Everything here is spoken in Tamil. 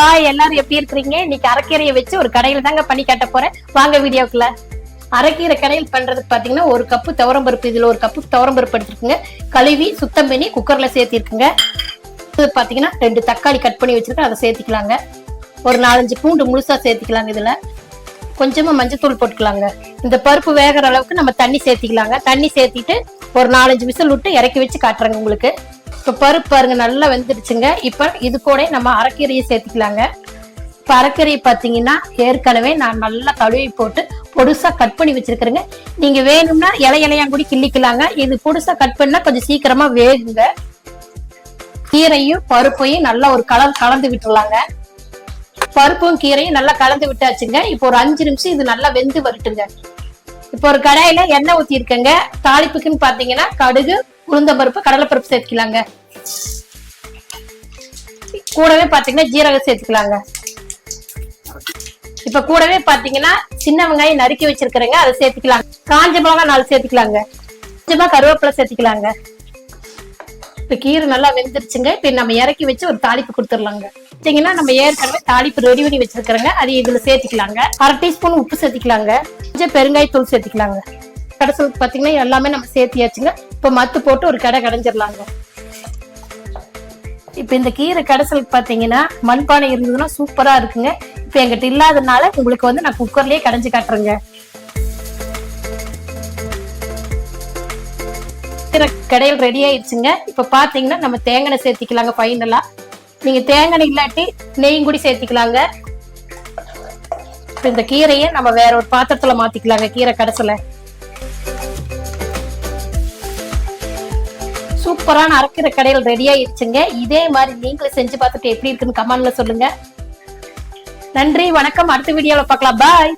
ஹாய் எல்லாரும் எப்படி இருக்கிறீங்க? இன்னைக்கு அரைக்கீரையை வச்சு ஒரு கடையில தாங்க பண்ணி காட்ட போறேன். வாங்க வீடியோக்குள்ள. அரைக்கீரை கடையில் பண்றதுக்கு பாத்தீங்கன்னா ஒரு கப்பு துவரம்பருப்பு இதுல ஒரு கப்பு துவரம்பருப்பு எடுத்துருக்குங்க. கழுவி சுத்தம் பண்ணி குக்கர்ல சேர்த்திருக்குங்க. இது பாத்தீங்கன்னா ரெண்டு தக்காளி கட் பண்ணி வச்சிருக்கேன். அதை சேர்த்திக்கலாங்க. ஒரு நாலஞ்சு பூண்டு முழுசா சேர்த்திக்கலாங்க இதுல. கொஞ்சமா மஞ்சத்தூள் போட்டுக்கலாங்க. இந்த பருப்பு வேகிற அளவுக்கு நம்ம தண்ணி சேர்த்திக்கலாங்க. தண்ணி சேர்த்திட்டு ஒரு நாலஞ்சு விசில் விட்டு இறக்கி வச்சு காட்டுறேங்க உங்களுக்கு. இப்போ பருப்பு பாருங்க நல்லா வெந்துடுச்சுங்க இப்போ இது கூட நம்ம அரைக்கீரையை சேர்த்திக்கலாங்க. இப்போ அரைக்கீரை பார்த்தீங்கன்னா ஏற்கனவே நான் நல்லா கழுவி போட்டு பொடுசாக கட் பண்ணி வச்சிருக்கிறேங்க. நீங்கள் வேணும்னா இலை இலையா கூட கிள்ளிக்கலாங்க. இது பொடுசாக கட் பண்ணால் கொஞ்சம் சீக்கிரமாக வேகுங்க. கீரையும் பருப்பையும் நல்லா ஒரு கலர் கலந்து விட்டுறலாங்க பருப்பும் கீரையும் நல்லா கலந்து விட்டாச்சுங்க. இப்போ ஒரு அஞ்சு நிமிஷம் இது நல்லா வெந்து வரட்டுங்க. இப்போ ஒரு கடாயில எண்ணெய் ஊத்தி இருக்கேங்க தாளிப்புக்குன்னு பாத்தீங்கன்னா கடுகு உளுந்த பருப்பு கடலைப்பருப்பு சேர்த்துக்கலாங்க. கூடவே பாத்தீங்கன்னா ஜீரகம் சேர்த்துக்கலாங்க. இப்ப கூடவே பாத்தீங்கன்னா சின்ன வெங்காயம் நறுக்கி வச்சிருக்கிறேங்க அதை சேர்த்துக்கலாம் காஞ்ச மிளகா நாலு சேர்த்துக்கலாங்க. கொஞ்சமா கருவேப்பிலை சேர்த்துக்கலாங்க. இப்ப கீரை நல்லா வெந்துருச்சுங்க. இப்ப நம்ம இறக்கி வச்சு ஒரு தாளிப்பு கொடுத்துடலாங்க. பார்த்தீங்கன்னா நம்ம ஏற்கனவே தாளிப்பு ரெடி பண்ணி வச்சிருக்கிறோங்க. அது இதுல சேர்த்துக்கலாங்க. அரை டீஸ்பூன் உப்பு சேர்த்துக்கலாங்க. கொஞ்சம் பெருங்காயத்தூள் சேர்த்துக்கலாங்க. கடைசலுக்கு பாத்தீங்கன்னா எல்லாமே நம்ம சேர்த்தியாச்சுங்க. இப்ப மத்து போட்டு ஒரு கடை கடைஞ்சிடலாங்க. இப்ப இந்த கீரை கடைசலுக்கு பாத்தீங்கன்னா மண்பானை இருந்ததுன்னா சூப்பரா இருக்குங்க. இப்ப எங்கிட்ட இல்லாதனால உங்களுக்கு வந்து நான் குக்கர்லயே கடைஞ்சு காட்டுறேங்க. கீரை கடையில் ரெடி ஆயிடுச்சுங்க. இப்ப பாத்தீங்கன்னா நம்ம தேங்காய் சேர்த்திக்கலாங்க ஃபைனலா நீங்க தேங்காய் இல்லாட்டி நெய்யும் கூட சேர்த்திக்கலாங்க. இப்ப இந்த கீரையை நம்ம வேற ஒரு பாத்திரத்துல மாத்திக்கலாங்க கீரை கடைசலை. சூப்பரான அரைக்கிற கடையில் ரெடி ஆயிடுச்சுங்க இதே மாதிரி நீங்களும் செஞ்சு பார்த்துட்டு எப்படி இருக்குன்னு கமெண்ட்ல சொல்லுங்க. நன்றி வணக்கம். அடுத்த வீடியோவில் பார்க்கலாம். பாய்